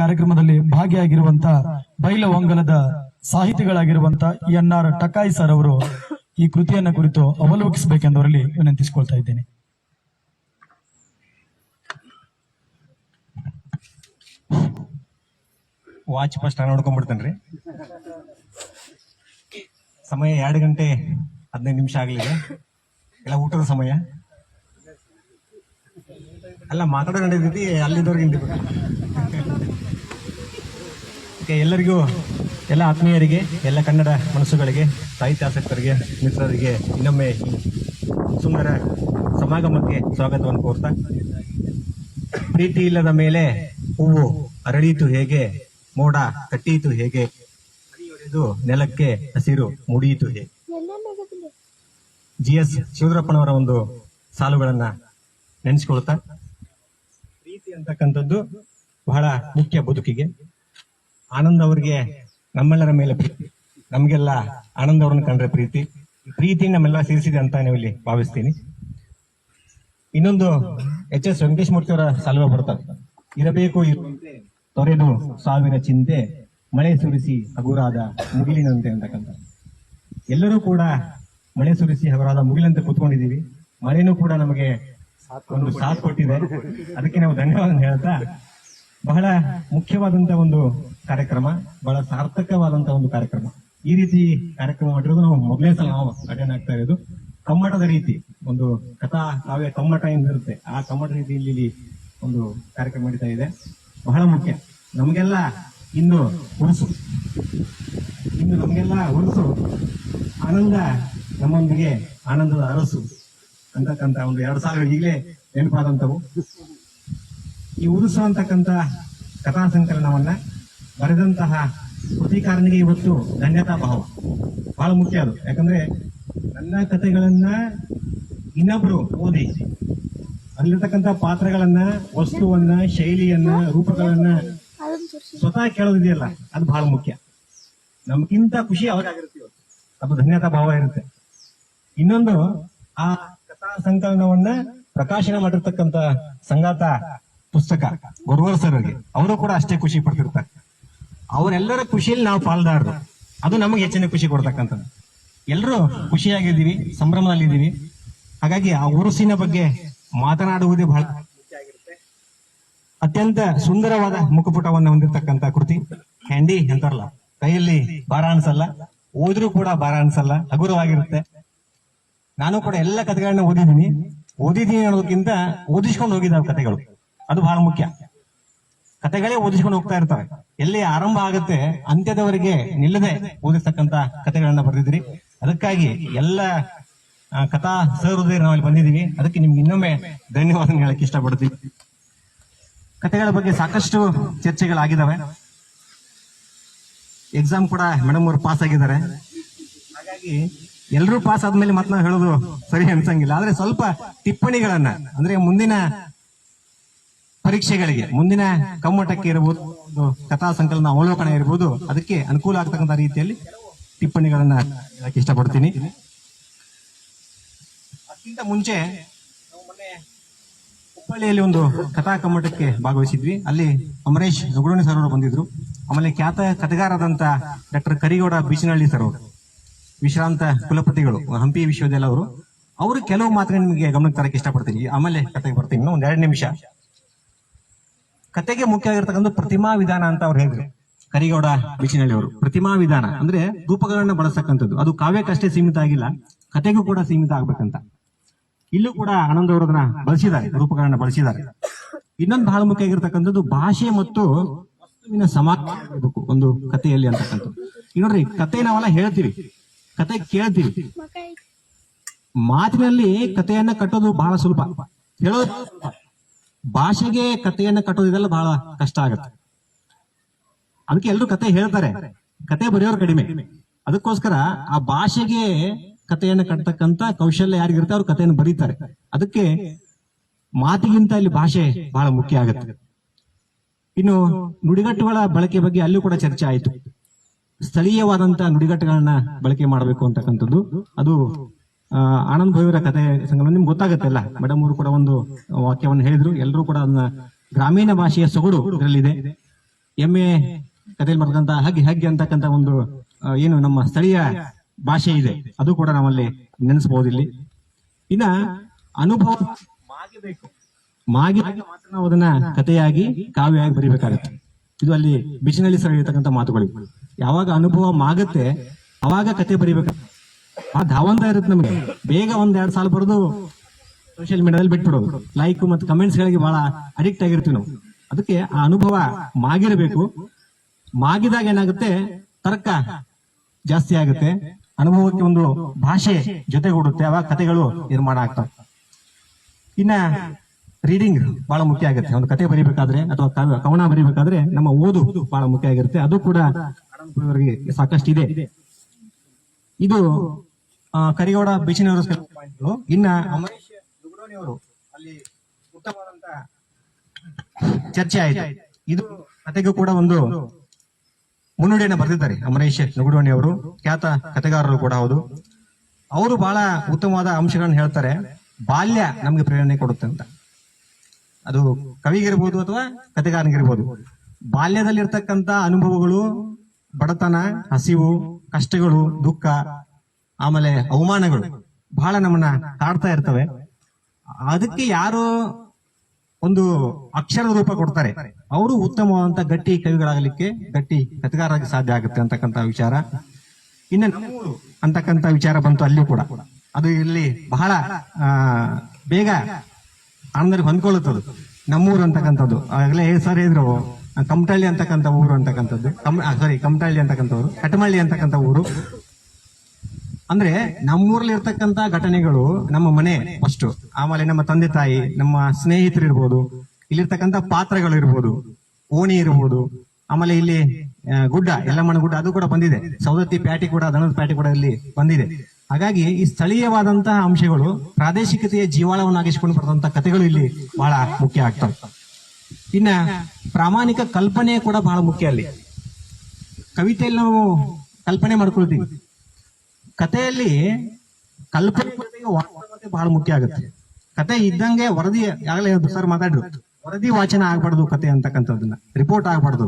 ಕಾರ್ಯಕ್ರಮದಲ್ಲಿ ಭಾಗಿಯಾಗಿರುವಂತ ಬೈಲವಂಗಲದ ಸಾಹಿತಿಗಳಾಗಿರುವಂತ ಎನ್ ಆರ್ ಟಕಾಯಿ ಸರ್ ಅವರು ಈ ಕೃತಿಯನ್ನ ಕುರಿತು ಅವಲೋಕಿಸಬೇಕೆಂದವರಲ್ಲಿ ವಿನಂತಿಸಿಕೊಳ್ತಾ ಇದ್ದೇನೆ. ವಾಚ್ ಫಸ್ಟ್ ನೋಡ್ಕೊಂಡ್ಬಿಡ್ತೇನ್ರಿ. ಸಮಯ ಎರಡು ಗಂಟೆ ಹದಿನೈದು ನಿಮಿಷ ಆಗಲಿದೆ. ಎಲ್ಲ ಊಟದ ಸಮಯ? ಅಲ್ಲ, ಮಾತಾಡೋ ನಡೆದಿದ್ದು ಅಲ್ಲಿದ್ದವ್ರಿಗೆ ಹಿಂದೆ ಓಕೆ, ಎಲ್ಲರಿಗೂ, ಎಲ್ಲ ಆತ್ಮೀಯರಿಗೆ, ಎಲ್ಲ ಕನ್ನಡ ಮನಸ್ಸುಗಳಿಗೆ ಸಾಹಿತ್ಯಾಸಕ್ತರಿಗೆ ಮಿತ್ರರಿಗೆ, ಇನ್ನೊಮ್ಮೆ ಸುಂದರ ಸಮಾಗಮಕ್ಕೆ ಸ್ವಾಗತವನ್ನು ಕೋರ್ತಾ, ಪ್ರೀತಿ ಇಲ್ಲದ ಮೇಲೆ ಹೂವು ಅರಳೀತು ಹೇಗೆ, ಮೋಡ ಕಟ್ಟೀತು ಹೇಗೆ ನೆಲಕ್ಕೆ ಹಸಿರು ಮುಡಿಯಿತು ಹೇಗೆ. ಜಿ ಎಸ್ ಶಿವರಪ್ಪನವರ ಒಂದು ಸಾಲುಗಳನ್ನ ನೆನೆಸ್ಕೊಳ್ತಾ, ಪ್ರೀತಿ ಅಂತಕ್ಕಂಥದ್ದು ಬಹಳ ಮುಖ್ಯ ಬದುಕಿಗೆ. ಆನಂದ್ ಅವ್ರಿಗೆ ನಮ್ಮೆಲ್ಲರ ಮೇಲೆ ಪ್ರೀತಿ. ನಮ್ಗೆಲ್ಲ ಆನಂದ್ ಅವ್ರನ್ನ ಕಂಡ್ರೆ ಪ್ರೀತಿ. ಪ್ರೀತಿ ನಮ್ಮೆಲ್ಲ ಸೇರಿಸಿದೆ ಅಂತ ನೀವು ಇಲ್ಲಿ ಭಾವಿಸ್ತೀನಿ. ಇನ್ನೊಂದು ಎಚ್ ಎಸ್ ವೆಂಕಟೇಶ್ ಮೂರ್ತಿ ಅವರ ಸಲಹೆ ಬರ್ತಾರೆ ಇರಬೇಕು ತೊರೆದು ಸಾವಿರ ಚಿಂತೆ, ಮಳೆ ಸುರಿಸಿ ಹಗುರಾದ ಮುಗಿಲಿನಂತೆ ಅಂತಕ್ಕಂಥ. ಎಲ್ಲರೂ ಕೂಡ ಮಳೆ ಸುರಿಸಿ ಹಗುರಾದ ಮುಗಿಲಂತೆ ಕೂತ್ಕೊಂಡಿದ್ದೀವಿ. ಮಳೆನೂ ಕೂಡ ನಮಗೆ ಒಂದು ಸಾಥ್ ಕೊಟ್ಟಿದೆ. ಅದಕ್ಕೆ ನಾವು ಧನ್ಯವಾದ ಹೇಳ್ತಾ ಬಹಳ ಮುಖ್ಯವಾದಂತ ಒಂದು ಕಾರ್ಯಕ್ರಮ, ಬಹಳ ಸಾರ್ಥಕವಾದಂತ ಒಂದು ಕಾರ್ಯಕ್ರಮ. ಈ ರೀತಿ ಕಾರ್ಯಕ್ರಮ ಮಾಡಿರೋದು ನಾವು ಮೊದಲನೇ ಸಲ ನಾವು ಅಟೆಂಡ್ ಆಗ್ತಾ ಇರೋದು. ಕಮ್ಮಟದ ರೀತಿ, ಒಂದು ಕಥಾ, ಕಾವ್ಯ ಕಮ್ಮಟ ಏನಿರುತ್ತೆ ಆ ಕಮ್ಮಟ ರೀತಿಯಲ್ಲಿ ಒಂದು ಕಾರ್ಯಕ್ರಮ ನಡೀತಾ ಇದೆ. ಬಹಳ ಮುಖ್ಯ. ನಮಗೆಲ್ಲ ಇನ್ನು ಉರುಸು. ಇನ್ನು ನಮಗೆಲ್ಲ ಹುಣಸು ಆನಂದ ನಮ್ಮೊಂದಿಗೆ, ಆನಂದದ ಅರಸು. ಅಂತಕ್ಕಂಥ ಒಂದು ಎರಡು ಸಾವಿರ ಈಗಲೇ ನೆನಪಾದಂತವು ಈ ಉರುಸು ಅಂತಕ್ಕಂತ ಕಥಾ ಸಂಕಲನವನ್ನ ಬರೆದಂತಹ ಕೃತಿಕಾರನಿಗೆ ಇವತ್ತು ಧನ್ಯತಾ ಭಾವ. ಬಹಳ ಮುಖ್ಯ ಅದು. ಯಾಕಂದ್ರೆ ನನ್ನ ಕಥೆಗಳನ್ನ ಇನ್ನೊಬ್ರು ಓದಿ, ಅಲ್ಲಿರ್ತಕ್ಕಂಥ ಪಾತ್ರಗಳನ್ನ, ವಸ್ತುವನ್ನ, ಶೈಲಿಯನ್ನ, ರೂಪಗಳನ್ನ ಸ್ವತಃ ಕೇಳೋದಿದೆಯಲ್ಲ, ಅದು ಬಹಳ ಮುಖ್ಯ. ನಮ್ಗಿಂತ ಖುಷಿ ಅವರಾಗಿರುತ್ತೆ. ಅದು ಧನ್ಯತಾ ಭಾವ ಇರುತ್ತೆ. ಇನ್ನೊಂದು, ಆ ಕಥಾ ಸಂಕಲನವನ್ನ ಪ್ರಕಾಶನ ಮಾಡಿರ್ತಕ್ಕಂಥ ಸಂಗಾತ ಪುಸ್ತಕ, ಗೊರ್ವರ್ ಸರ್ ಅವರಿಗೆ ಅವರು ಕೂಡ ಅಷ್ಟೇ ಖುಷಿ ಪಡ್ತಿರ್ತಾರೆ. ಅವರೆಲ್ಲರ ಖುಷಿಯಲ್ಲಿ ನಾವು ಪಾಲ್ದಾರರು ಅದು ನಮಗೆ ಹೆಚ್ಚಿನ ಖುಷಿ ಕೊಡ್ತಕ್ಕಂಥದ್ದು. ಎಲ್ಲರೂ ಖುಷಿಯಾಗಿದ್ದೀವಿ, ಸಂಭ್ರಮದಲ್ಲಿದ್ದೀವಿ. ಹಾಗಾಗಿ ಆ ಉರುಸಿನ ಬಗ್ಗೆ ಮಾತನಾಡುವುದೇ ಬಹಳ ಅತ್ಯಂತ ಸುಂದರವಾದ ಮುಖಪುಟವನ್ನು ಹೊಂದಿರತಕ್ಕಂತ ಕೃತಿ. ಹ್ಯಾಂಡಿ ಅಂತಾರಲ್ಲ ಕೈಯಲ್ಲಿ ಭಾರ ಅನ್ಸಲ್ಲ, ಓದ್ರೂ ಕೂಡ ಭಾರ ಅನ್ಸಲ್ಲ, ಹಗುರವಾಗಿರುತ್ತೆ. ನಾನು ಕೂಡ ಎಲ್ಲ ಕಥೆಗಳನ್ನ ಓದಿದ್ದೀನಿ. ಓದಿದ್ದೀನಿ ಅನ್ನೋದಕ್ಕಿಂತ ಓದಿಸ್ಕೊಂಡು ಹೋಗಿದ್ದಾವೆ ಕಥೆಗಳು. ಅದು ಬಹಳ ಮುಖ್ಯ. ಕತೆಗಳೇ ಓದಿಸ್ಕೊಂಡು ಹೋಗ್ತಾ ಇರ್ತವೆ. ಎಲ್ಲಿ ಆರಂಭ ಆಗುತ್ತೆ, ಅಂತ್ಯದವರೆಗೆ ನಿಲ್ಲದೆ ಓದಿರ್ತಕ್ಕಂತ ಕತೆಗಳನ್ನ ಬರೆದಿದ್ರಿ ಅದಕ್ಕಾಗಿ ಎಲ್ಲ ಕಥಾ ಸಹೃದಯ ನಾವಲ್ಲಿ ಬಂದಿದ್ದೀವಿ. ಅದಕ್ಕೆ ನಿಮ್ಗೆ ಇನ್ನೊಮ್ಮೆ ಧನ್ಯವಾದ ಹೇಳಕ್ ಇಷ್ಟಪಡ್ತೀವಿ ಕತೆಗಳ ಬಗ್ಗೆ ಸಾಕಷ್ಟು ಚರ್ಚೆಗಳಾಗಿದ್ದಾವೆ. ಎಕ್ಸಾಮ್ ಕೂಡ ಮೇಡಮ್ ಅವರು ಪಾಸ್ ಆಗಿದ್ದಾರೆ. ಹಾಗಾಗಿ ಎಲ್ಲರೂ ಪಾಸ್ ಆದ್ಮೇಲೆ ಮತ್ತೆ ನಾವು ಹೇಳೋದು ಸರಿ ಅನ್ಸಂಗಿಲ್ಲ. ಆದ್ರೆ ಸ್ವಲ್ಪ ಟಿಪ್ಪಣಿಗಳನ್ನ, ಅಂದ್ರೆ ಮುಂದಿನ ಪರೀಕ್ಷೆಗಳಿಗೆ ಮುಂದಿನ ಕಮ್ಮಟಕ್ಕೆ ಇರಬಹುದು ಕಥಾ ಸಂಕಲನ ಅವಲೋಕನ ಇರಬಹುದು, ಅದಕ್ಕೆ ಅನುಕೂಲ ಆಗ್ತಕ್ಕಂಥ ರೀತಿಯಲ್ಲಿ ಟಿಪ್ಪಣಿಗಳನ್ನ ಇಷ್ಟಪಡ್ತೀನಿ. ಅದಕ್ಕಿಂತ ಮುಂಚೆ ಮೊನ್ನೆ ಹುಬ್ಬಳ್ಳಿಯಲ್ಲಿ ಒಂದು ಕಥಾ ಕಮ್ಮಟಕ್ಕೆ ಭಾಗವಹಿಸಿದ್ವಿ. ಅಲ್ಲಿ ಅಮರೇಶ್ ಗುಡೋಣಿ ಸರ್ ಅವರು ಬಂದಿದ್ರು. ಆಮೇಲೆ ಖ್ಯಾತ ಕಥೆಗಾರದಂತ ಡಾಕ್ಟರ್ ಕರಿಗೌಡ ಬೀಚನಹಳ್ಳಿ ಸರ್ ಅವರು, ವಿಶ್ರಾಂತ ಕುಲಪತಿಗಳು, ಹಂಪಿ ವಿಶ್ವವಿದ್ಯಾಲಯ ಅವರು. ಅವರು ಕೆಲವು ಮಾತ್ರ ನಿಮಗೆ ಗಮನಕ್ಕೆ ತರಕ್ಕೆ ಇಷ್ಟಪಡ್ತೀನಿ. ಆಮೇಲೆ ಕತೆಗೆ ಬರ್ತೀನಿ. ಒಂದ್ ಎರಡು ನಿಮಿಷ. ಕತೆಗೆ ಮುಖ್ಯ ಆಗಿರ್ತಕ್ಕಂಥ ಪ್ರತಿಮಾ ವಿಧಾನ ಅಂತ ಅವ್ರು ಹೇಳಿದ್ರು. ಕರಿಗೌಡ ಬಿಚಿನಳ್ಳಿ ಅವರು. ಪ್ರತಿಮಾ ವಿಧಾನ ಅಂದ್ರೆ ರೂಪಗಳನ್ನ ಬಳಸಕ್ಕಂಥದ್ದು. ಅದು ಕಾವ್ಯಕ್ಕಷ್ಟೇ ಸೀಮಿತ ಆಗಿಲ್ಲ. ಕತೆಗೂ ಕೂಡ ಸೀಮಿತ ಆಗ್ಬೇಕಂತ. ಇಲ್ಲೂ ಕೂಡ ಆನಂದ್ ಅವರು ಅದನ್ನ ಬಳಸಿದ್ದಾರೆ ರೂಪಗಳನ್ನ ಬಳಸಿದ್ದಾರೆ. ಇನ್ನೊಂದು ಬಹಳ ಮುಖ್ಯ ಆಗಿರ್ತಕ್ಕಂಥದ್ದು ಭಾಷೆ ಮತ್ತು ವಸ್ತುವಿನ ಸಮಾನ ಇರ್ಬೇಕು ಒಂದು ಕಥೆಯಲ್ಲಿ ಅಂತಕ್ಕಂಥದ್ದು. ಈಗ ನೋಡ್ರಿ ಕತೆ ನಾವೆಲ್ಲ ಹೇಳ್ತೀವಿ. ಕತೆ ಕೇಳ್ತೀವಿ. ಮಾತಿನಲ್ಲಿ ಕಥೆಯನ್ನ ಕಟ್ಟೋದು ಬಹಳ ಸುಲಭ. ಹೇಳೋದು. ಭಾಷೆಗೆ ಕಥೆಯನ್ನು ಕಟ್ಟೋದಿದೆಲ್ಲ ಬಹಳ ಕಷ್ಟ ಆಗತ್ತೆ. ಅದಕ್ಕೆ ಎಲ್ಲರೂ ಕತೆ ಹೇಳ್ತಾರೆ. ಕತೆ ಬರೆಯೋರು ಕಡಿಮೆ. ಅದಕ್ಕೋಸ್ಕರ ಆ ಭಾಷೆಗೆ ಕಥೆಯನ್ನು ಕಟ್ಟತಕ್ಕಂತ ಕೌಶಲ್ಯ ಯಾರಿಗಿರುತ್ತೆ ಅವ್ರು ಕಥೆಯನ್ನು ಬರೀತಾರೆ. ಅದಕ್ಕೆ ಮಾತಿಗಿಂತ ಇಲ್ಲಿ ಭಾಷೆ ಬಹಳ ಮುಖ್ಯ ಆಗುತ್ತೆ. ಇನ್ನು ನುಡಿಗಟ್ಟುಗಳ ಬಳಕೆ ಬಗ್ಗೆ ಅಲ್ಲೂ ಕೂಡ ಚರ್ಚೆ ಆಯಿತು. ಸ್ಥಳೀಯವಾದಂತ ನುಡಿಗಟ್ಟುಗಳನ್ನ ಬಳಕೆ ಮಾಡಬೇಕು ಅಂತಕ್ಕಂಥದ್ದು. ಅದು ಆನಂದ್ ಭೈವರ ಕಥೆ ಸಂಗಮ ನಿಮ್ಗೆ ಗೊತ್ತಾಗತ್ತಲ್ಲ? ಮೇಡಮ್ ಅವರು ಕೂಡ ಒಂದು ವಾಕ್ಯವನ್ನು ಹೇಳಿದ್ರು. ಎಲ್ಲರೂ ಕೂಡ ಅದನ್ನ ಗ್ರಾಮೀಣ ಭಾಷೆಯ ಸೊಗಡು ಇದರಲ್ಲಿದೆ. ಎಮ್ಮೆ ಕಥೆಯಲ್ಲಿ ಬರ್ತಕ್ಕಂತ ಹಗ್ಗಿ ಹಗ್ಗಿ ಅಂತಕ್ಕಂತ ಒಂದು ಏನು ನಮ್ಮ ಸ್ಥಳೀಯ ಭಾಷೆ ಇದೆ. ಅದು ಕೂಡ ನಾವಲ್ಲಿ ನೆನೆಸಬಹುದು ಇಲ್ಲಿ ಇನ್ನ ಅನುಭವ ಮಾಗಿ ಮಾತ್ರ ನಾವು ಅದನ್ನ ಕಥೆಯಾಗಿ, ಕಾವ್ಯವಾಗಿ ಬರಿಬೇಕಾಗತ್ತೆ. ಇದು ಅಲ್ಲಿ ಬಿಸಿನಲ್ಲಿ ಇರತಕ್ಕಂತ ಮಾತುಗಳು. ಯಾವಾಗ ಅನುಭವ ಮಾಗತ್ತೆ, ಅವಾಗ ಕತೆ ಬರಿಬೇಕು ಆ ಧಾವಂತ ಇರುತ್ತೆ ನಮಗೆ. ಬೇಗ ಒಂದ್ ಎರಡ್ ಸಾಲ ಬರೆದು ಸೋಷಿಯಲ್ ಮೀಡಿಯಾದಲ್ಲಿ ಬಿಟ್ಬಿಡೋದು ಲೈಕ್ ಮತ್ತು ಕಮೆಂಟ್ಸ್ ಗಳಿಗೆ ಬಹಳ ಅಡಿಕ್ಟ್ ಆಗಿರ್ತೀವಿ ನಾವು. ಅದಕ್ಕೆ ಆ ಅನುಭವ ಮಾಗಿರಬೇಕು. ಮಾಗಿದಾಗ ಏನಾಗುತ್ತೆ? ತರ್ಕ ಜಾಸ್ತಿ ಆಗುತ್ತೆ. ಅನುಭವಕ್ಕೆ ಒಂದು ಭಾಷೆ ಜೊತೆಗೂಡುತ್ತೆ ಅವಾಗ ಕಥೆಗಳು ನಿರ್ಮಾಣ ಆಗ್ತವೆ. ಇನ್ನ ರೀಡಿಂಗ್ ಬಹಳ ಮುಖ್ಯ ಆಗುತ್ತೆ. ಒಂದು ಕತೆ ಬರಿಬೇಕಾದ್ರೆ ಅಥವಾ ಕವ ಕವನ ಬರಿಬೇಕಾದ್ರೆ ನಮ್ಮ ಓದು ಬಹಳ ಮುಖ್ಯ ಆಗಿರುತ್ತೆ. ಅದು ಕೂಡ ಸಾಕಷ್ಟು ಇದೆ ಇದು ಕರಿಗೌಡ ಬೀಚಿನವರು ಇನ್ನ ಅಮರೇಶ್ ದುಗುಡೋನಿಯವರು ಅಲ್ಲಿ ಉತ್ತಮವಾದಂತ ಚರ್ಚೆ ಆಯ್ತು. ಇದು ಕತೆಗೂ ಕೂಡ ಒಂದು ಮುನ್ನುಡಿಯನ್ನ ಬರೆದಿದ್ದಾರೆ ಅಮರೇಶ್ ನುಗುಡೋಣಿ ಅವರು ಖ್ಯಾತ ಕತೆಗಾರರು ಕೂಡ ಹೌದು. ಅವರು ಬಹಳ ಉತ್ತಮವಾದ ಅಂಶಗಳನ್ನು ಹೇಳ್ತಾರೆ. ಬಾಲ್ಯ ನಮ್ಗೆ ಪ್ರೇರಣೆ ಕೊಡುತ್ತೆ ಅಂತ. ಅದು ಕವಿಗಿರ್ಬೋದು ಅಥವಾ ಕತೆಗಾರನಿಗಿರ್ಬೋದು ಬಾಲ್ಯದಲ್ಲಿರ್ತಕ್ಕಂತ ಅನುಭವಗಳು, ಬಡತನ, ಹಸಿವು, ಕಷ್ಟಗಳು, ದುಃಖ ಆಮೇಲೆ ಅವಮಾನಗಳು ಬಹಳ ನಮ್ಮನ್ನ ಕಾಡ್ತಾ ಇರ್ತವೆ. ಅದಕ್ಕೆ ಯಾರು ಒಂದು ಅಕ್ಷರ ರೂಪ ಕೊಡ್ತಾರೆ. ಅವರು ಉತ್ತಮವಾದಂತ ಗಟ್ಟಿ ಕವಿಗಳಾಗಲಿಕ್ಕೆ ಗಟ್ಟಿ ಕಥೆಗಾರರಾಗಿ ಸಾಧ್ಯ ಆಗುತ್ತೆ ಅಂತಕ್ಕಂತ ವಿಚಾರ. ಇನ್ನು ನಮ್ಮೂರು ಅಂತಕ್ಕಂತ ವಿಚಾರ ಬಂತು ಅಲ್ಲಿ ಕೂಡ. ಅದು ಇಲ್ಲಿ ಬಹಳ ಬೇಗ ಆನಂದರಿಗೆ ಹೊಂದ್ಕೊಳ್ಳುತ್ತದು. ನಮ್ಮೂರು ಅಂತಕ್ಕಂಥದ್ದು. ಆಗಲೇ ಸರ್ ಹೇಳಿದ್ರು, ಕಮಟಳ್ಳಿ ಅಂತಕ್ಕಂಥ ಊರು ಅಂತಕ್ಕಂಥದ್ದು. ಕಮ್ ಸಾರಿ ಕಮಟಳ್ಳಿ ಅಂತಕ್ಕಂಥವ್ರು, ಕಟಮಳ್ಳಿ ಅಂತಕ್ಕಂಥ ಊರು. ಅಂದ್ರೆ ನಮ್ಮೂರಲ್ಲಿ ಇರ್ತಕ್ಕಂತ ಘಟನೆಗಳು ನಮ್ಮ ಮನೆ ಫಸ್ಟ್ ಆಮೇಲೆ ನಮ್ಮ ತಂದೆ ತಾಯಿ ನಮ್ಮ ಸ್ನೇಹಿತರು ಇರ್ಬೋದು ಇಲ್ಲಿರ್ತಕ್ಕಂತ ಪಾತ್ರಗಳು ಇರ್ಬೋದು ಓಣಿ ಇರ್ಬೋದು ಆಮೇಲೆ ಇಲ್ಲಿ ಗುಡ್ಡ ಯಲ್ಲಮ್ಮನ ಗುಡ್ಡ ಅದು ಕೂಡ ಬಂದಿದೆ. ಸೌದತ್ತಿ ಪ್ಯಾಟಿ ಕೂಡ ದನದ ಪ್ಯಾಟಿ ಕೂಡ ಇಲ್ಲಿ ಬಂದಿದೆ. ಹಾಗಾಗಿ ಈ ಸ್ಥಳೀಯವಾದಂತಹ ಅಂಶಗಳು ಪ್ರಾದೇಶಿಕತೆಯ ಜೀವಾಳವನ್ನಾಗಿಸಿಕೊಂಡು ಬರ್ತಂತ ಕಥೆಗಳು ಇಲ್ಲಿ ಬಹಳ ಮುಖ್ಯ ಆಗ್ತವೆ. ಇನ್ನ ಪ್ರಾಮಾಣಿಕ ಕಲ್ಪನೆ ಕೂಡ ಬಹಳ ಮುಖ್ಯ ಅಲ್ಲಿ. ಕವಿತೆಯಲ್ಲಿ ನಾವು ಕಲ್ಪನೆ ಮಾಡ್ಕೊಳ್ತೀವಿ. ಕಥೆಯಲ್ಲಿ ಕಲ್ಪನೆ ಜೊತೆಗೆ ವಾಸ್ತವತೆ ಬಹಳ ಮುಖ್ಯ ಆಗುತ್ತೆ. ಕತೆ ಇದ್ದಂಗೆ ವರದಿ ಆಗಲೇ ಸರ್ ಮಾತಾಡಿದ್ರು ವರದಿ ವಾಚನ ಆಗ್ಬಾರ್ದು ಕತೆ ಅಂತಕ್ಕಂಥದ್ದನ್ನ ರಿಪೋರ್ಟ್ ಆಗ್ಬಾರ್ದು.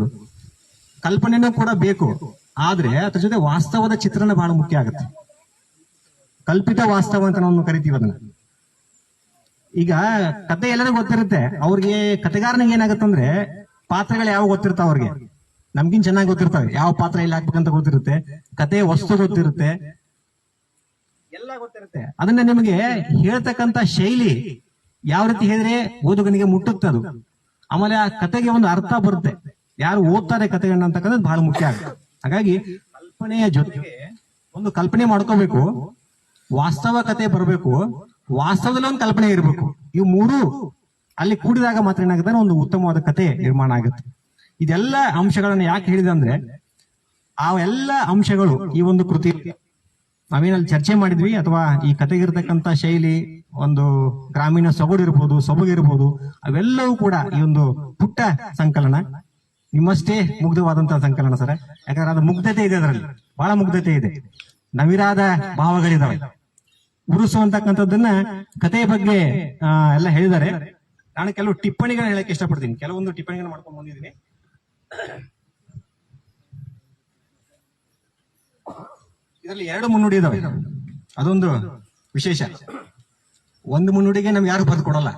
ಕಲ್ಪನೆನೂ ಕೂಡ ಬೇಕು, ಆದ್ರೆ ಅದ್ರ ಜೊತೆ ವಾಸ್ತವದ ಚಿತ್ರಣ ಬಹಳ ಮುಖ್ಯ ಆಗುತ್ತೆ. ಕಲ್ಪಿತ ವಾಸ್ತವ ಅಂತ ನಾವು ಕರಿತೀವಿ ಅದನ್ನ. ಈಗ ಕತೆ ಎಲ್ಲರಿಗೂ ಗೊತ್ತಿರುತ್ತೆ, ಅವ್ರಿಗೆ ಕತೆಗಾರನಿಗೆ ಏನಾಗುತ್ತಂದ್ರೆ ಪಾತ್ರಗಳು ಯಾವ ಗೊತ್ತಿರ್ತಾವ ಅವ್ರಿಗೆ? ನಮ್ಗಿನ್ ಚೆನ್ನಾಗಿ ಗೊತ್ತಿರ್ತಾವೆ. ಯಾವ ಪಾತ್ರ ಎಲ್ಲಿ ಹಾಕ್ಬೇಕಂತ ಗೊತ್ತಿರುತ್ತೆ. ಕತೆ ವಸ್ತು ಗೊತ್ತಿರುತ್ತೆ. ಎಲ್ಲ ಗೊತ್ತಿರುತ್ತೆ. ಅದನ್ನ ನಿಮಗೆ ಹೇಳ್ತಕ್ಕಂತ ಶೈಲಿ ಯಾವ ರೀತಿ ಹೇಳಿದ್ರೆ ಓದುಗನಿಗೆ ಮುಟ್ಟುತ್ತೆ ಅದು. ಆಮೇಲೆ ಆ ಕತೆಗೆ ಒಂದು ಅರ್ಥ ಬರುತ್ತೆ. ಯಾರು ಓದ್ತಾರೆ ಕತೆಗಳನ್ನ ಅಂತಕ್ಕಂಥದ್ದು ಬಹಳ ಮುಖ್ಯ ಆಗುತ್ತೆ. ಹಾಗಾಗಿ ಕಲ್ಪನೆಯ ಜೊತೆಗೆ ಒಂದು ಕಲ್ಪನೆ ಮಾಡ್ಕೋಬೇಕು. ವಾಸ್ತವ ಕತೆ ಬರಬೇಕು. ವಾಸ್ತವದಲ್ಲಿ ಒಂದು ಕಲ್ಪನೆ ಇರಬೇಕು. ಇವು ಮೂರು ಅಲ್ಲಿ ಕೂಡಿದಾಗ ಮಾತ್ರ ಏನಾಗುತ್ತೆ? ಒಂದು ಉತ್ತಮವಾದ ಕತೆ ನಿರ್ಮಾಣ ಆಗುತ್ತೆ. ಇದೆಲ್ಲ ಅಂಶಗಳನ್ನ ಯಾಕೆ ಹೇಳಿದೆ ಅಂದ್ರೆ, ಆ ಎಲ್ಲ ಅಂಶಗಳು ಈ ಒಂದು ಕೃತಿ ನಾವೇನಲ್ಲಿ ಚರ್ಚೆ ಮಾಡಿದ್ವಿ ಅಥವಾ ಈ ಕತೆಗಿರ್ತಕ್ಕಂತ ಶೈಲಿ, ಒಂದು ಗ್ರಾಮೀಣ ಸೊಗಡು ಇರ್ಬೋದು ಸೊಬಗಿರ್ಬೋದು ಅವೆಲ್ಲವೂ ಕೂಡ ಈ ಒಂದು ಪುಟ್ಟ ಸಂಕಲನ, ನಿಮ್ಮಷ್ಟೇ ಮುಗ್ಧವಾದಂತಹ ಸಂಕಲನ ಸರ್. ಯಾಕಂದ್ರೆ ಅದು ಮುಗ್ಧತೆ ಇದೆ ಅದರಲ್ಲಿ, ಬಹಳ ಮುಗ್ಧತೆ ಇದೆ. ನವಿರಾದ ಭಾವಗಳಿದಾವೆ. ಉರುಸುವಂತಕ್ಕಂಥದ್ದನ್ನ ಕತೆ ಬಗ್ಗೆ ಎಲ್ಲ ಹೇಳಿದ್ದಾರೆ. ನಾನು ಕೆಲವು ಟಿಪ್ಪಣಿಗಳನ್ನ ಹೇಳಕ್ಕೆ ಇಷ್ಟಪಡ್ತೀನಿ. ಕೆಲವೊಂದು ಟಿಪ್ಪಣಿಗಳನ್ನ ಮಾಡ್ಕೊಂಡು ಬಂದಿದ್ದೀನಿ. ಇದರಲ್ಲಿ ಎರಡು ಮುನ್ನುಡಿ ಇದಾವೆ. ಅದೊಂದು ವಿಶೇಷ. ಒಂದು ಮುನ್ನುಡಿಗೆ ನಮ್ಗೆ ಯಾರು ಬರೆದು ಕೊಡಲ್ಲ.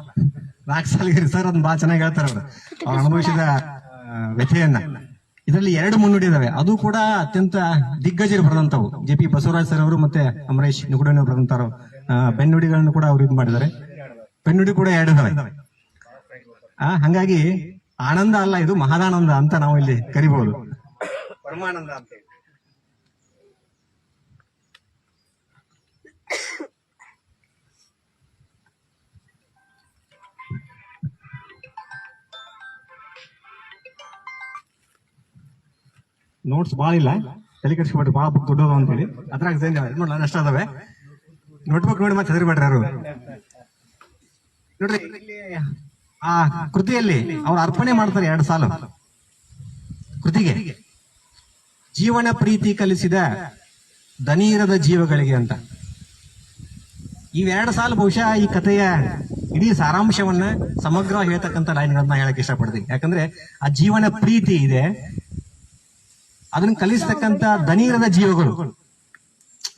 ನಾಲ್ಕು ಸಾಲಿಗೆ ಸರ್ ಅದನ್ನ ಬಹಳ ಚೆನ್ನಾಗಿ ಹೇಳ್ತಾರೆ ಅವರು. ಅವ್ರು ಅನುಭವಿಸಿದ ವ್ಯಥೆಯನ್ನ. ಇದರಲ್ಲಿ ಎರಡು ಮುನ್ನುಡಿ ಇದಾವೆ. ಅದು ಕೂಡ ಅತ್ಯಂತ ದಿಗ್ಗಜರು ಬರೆದಂತವು ಜೆ ಪಿ ಬಸವರಾಜ್ ಸರ್ ಅವರು ಮತ್ತೆ ಅಮರೇಶ್ ನಿಗುಡನ ಬರೆದಂತಾರು ಬೆನ್ನುಡಿಗಳನ್ನು ಕೂಡ ಅವ್ರು ಇದು ಮಾಡಿದ್ದಾರೆ. ಬೆನ್ನುಡಿ ಕೂಡ ಎರಡು ಇದಾವೆ. ಆ, ಹಂಗಾಗಿ ಆನಂದ ಅಲ್ಲ ಇದು, ಮಹದಾನಂದ ಅಂತ ನಾವು ಇಲ್ಲಿ ಕರಿಬಹುದು. ಪರಮಾನಂದ ಅಂತ ಹೇಳಿ. ನೋಟ್ಸ್ ಭಾಳ ಇಲ್ಲ. ತಲೆ ಕೆಡಿಸ್ಕೊಬೇಡ್ರಿ ಭಾಳ ಬುಕ್ ದೊಡ್ಡದು ಅಂತೇಳಿ ಅದ್ರಾಗ ಇದು ನೋಡಲ್ಲ ಅಷ್ಟ ಅದಾವೆ. ನೋಟ್ಬುಕ್ ನೋಡಿ ಮತ್ತೆ ಹೆದರ್ಬೇಡ್ರಿ ಯಾರು. ನೋಡ್ರಿ, ಆ ಕೃತಿಯಲ್ಲಿ ಅವ್ರು ಅರ್ಪಣೆ ಮಾಡ್ತಾರೆ ಎರಡು ಸಾಲು. ಕೃತಿಗೆ, ಜೀವನ ಪ್ರೀತಿ ಕಲಿಸಿದ ದನೀರದ ಜೀವಗಳಿಗೆ ಅಂತ. ಇವೆರಡು ಸಾಲು ಬಹುಶಃ ಈ ಕಥೆಯ ಇಡೀ ಸಾರಾಂಶವನ್ನ ಸಮಗ್ರ ಹೇಳ್ತಕ್ಕಂಥ ಲೈನ್ಗಳನ್ನ ಹೇಳಕ್ ಇಷ್ಟಪಡ್ತೀನಿ. ಯಾಕಂದ್ರೆ ಆ ಜೀವನ ಪ್ರೀತಿ ಇದೆ. ಅದನ್ನ ಕಲಿಸ್ತಕ್ಕಂಥ ದನೀರದ ಜೀವಗಳು.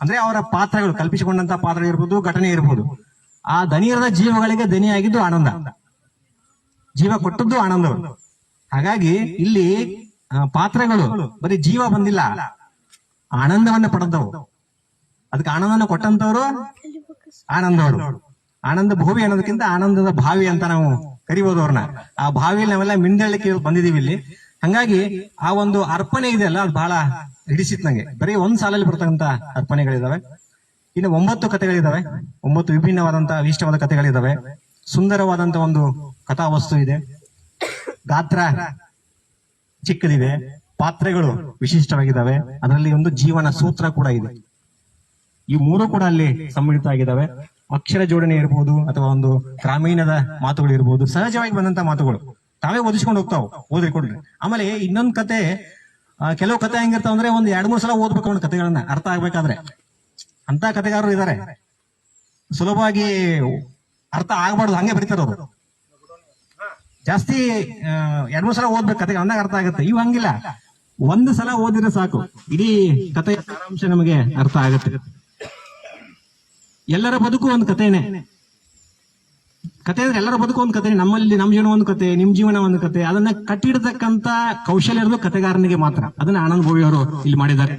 ಅಂದ್ರೆ ಅವರ ಪಾತ್ರಗಳು ಕಲ್ಪಿಸಿಕೊಂಡಂತ ಪಾತ್ರ ಇರ್ಬೋದು, ಘಟನೆ ಇರ್ಬೋದು. ಆ ದನೀರದ ಜೀವಗಳಿಗೆ ದನಿಯಾಗಿದ್ದು ಆನಂದ. ಜೀವ ಕೊಟ್ಟದ್ದು ಆನಂದ ಹಾಗಾಗಿ ಇಲ್ಲಿ ಪಾತ್ರಗಳು, ಬರೀ ಜೀವ ಬಂದಿಲ್ಲ. ಆನಂದವನ್ನ ಪಡೆದವು. ಅದಕ್ಕೆ ಆನಂದವನ್ನು ಕೊಟ್ಟಂತವ್ರು ಆನಂದವರು ಆನಂದ ಭೂಮಿ ಅನ್ನೋದಕ್ಕಿಂತ ಆನಂದದ ಭಾವಿ ಅಂತ ನಾವು ಕರಿಬಹುದು ಅವ್ರನ್ನ. ಆ ಭಾವಿಯಲ್ಲಿ ನಾವೆಲ್ಲ ಮಿಂದಳಿಕೆ ಬಂದಿದೀವಿ ಇಲ್ಲಿ. ಹಂಗಾಗಿ ಆ ಒಂದು ಅರ್ಪಣೆ ಇದೆಯಲ್ಲ ಅದು ಬಹಳ ಹಿಡಿಸಿತ್ ನಂಗೆ. ಬರೀ ಒಂದ್ ಸಾಲಲ್ಲಿ ಬರ್ತಕ್ಕಂತ ಅರ್ಪಣೆಗಳಿದಾವೆ. ಇನ್ನು ಒಂಬತ್ತು ಕಥೆಗಳಿದಾವೆ. ಒಂಬತ್ತು ವಿಭಿನ್ನವಾದಂತಹ ವಿಶಿಷ್ಟವಾದ ಕಥೆಗಳಿದಾವೆ. ಸುಂದರವಾದಂತ ಒಂದು ಕಥಾ ವಸ್ತು ಇದೆ. ಗಾತ್ರ ಚಿಕ್ಕದಿದೆ ಪಾತ್ರೆಗಳು ವಿಶಿಷ್ಟವಾಗಿದ್ದಾವೆ ಅದರಲ್ಲಿ ಒಂದು ಜೀವನ ಸೂತ್ರ ಕೂಡ ಇದೆ. ಈ ಮೂರು ಕೂಡ ಅಲ್ಲಿ ಸಮ್ಮಿಳಿತ ಆಗಿದ್ದಾವೆ. ಅಕ್ಷರ ಜೋಡಣೆ ಇರಬಹುದು ಅಥವಾ ಒಂದು ಗ್ರಾಮೀಣದ ಮಾತುಗಳು ಇರಬಹುದು ಸಹಜವಾಗಿ ಬಂದಂತ ಮಾತುಗಳು. ತಾವೇ ಓದಿಸ್ಕೊಂಡು ಹೋಗ್ತಾವ್. ಓದ್ರಿ, ಕೊಡ್ರಿ. ಆಮೇಲೆ ಇನ್ನೊಂದ್ ಕತೆ ಕೆಲವು ಕತೆ ಹೆಂಗಿರ್ತಾವ ಅಂದ್ರೆ ಒಂದ್ ಎರಡ್, ಮೂರ್ ಸಲ ಓದ್ಬೇಕು ಅವ್ನ ಕತೆಗಳನ್ನ. ಅರ್ಥ ಆಗ್ಬೇಕಾದ್ರೆ. ಅಂತ ಕತೆಗಾರರು ಇದಾರೆ. ಸುಲಭವಾಗಿ ಅರ್ಥ ಆಗ್ಬಾರ್ದು. ಹಂಗೆ ಬರೀತಾರ ಅವರು. ಜಾಸ್ತಿ ಎರಡ್, ಮೂರ್ ಸಲ ಓದ್ಬೇಕು ಕತೆ ಅಂದಾಗ ಅರ್ಥ ಆಗುತ್ತೆ. ಇವ್ ಹಂಗಿಲ್ಲ. ಒಂದ್ ಸಲ ಓದಿದ್ರೆ ಸಾಕು. ಇಡೀ ಕಥೆಯ ಸಾರಾಂಶ ನಮಗೆ ಅರ್ಥ ಆಗುತ್ತೆ. ಎಲ್ಲರ ಬದುಕು ಒಂದು ಕಥೆನೆ. ಕತೆ ಅಂದ್ರೆ ಎಲ್ಲರ ಬದುಕು ಒಂದು ಕತೆ ನಮ್ಮಲ್ಲಿ ನಮ್ಮ ಜೀವನ ಒಂದು ಕತೆ, ನಿಮ್ ಜೀವನ ಒಂದು ಕತೆ. ಅದನ್ನ ಕಟ್ಟಿಡತಕ್ಕಂತ ಕೌಶಲ್ಯ ಇರೋದು ಕತೆಗಾರನಿಗೆ ಮಾತ್ರ. ಅದನ್ನ ಆನಂದ್ ಭೋವಿ ಅವರು ಇಲ್ಲಿ ಮಾಡಿದ್ದಾರೆ.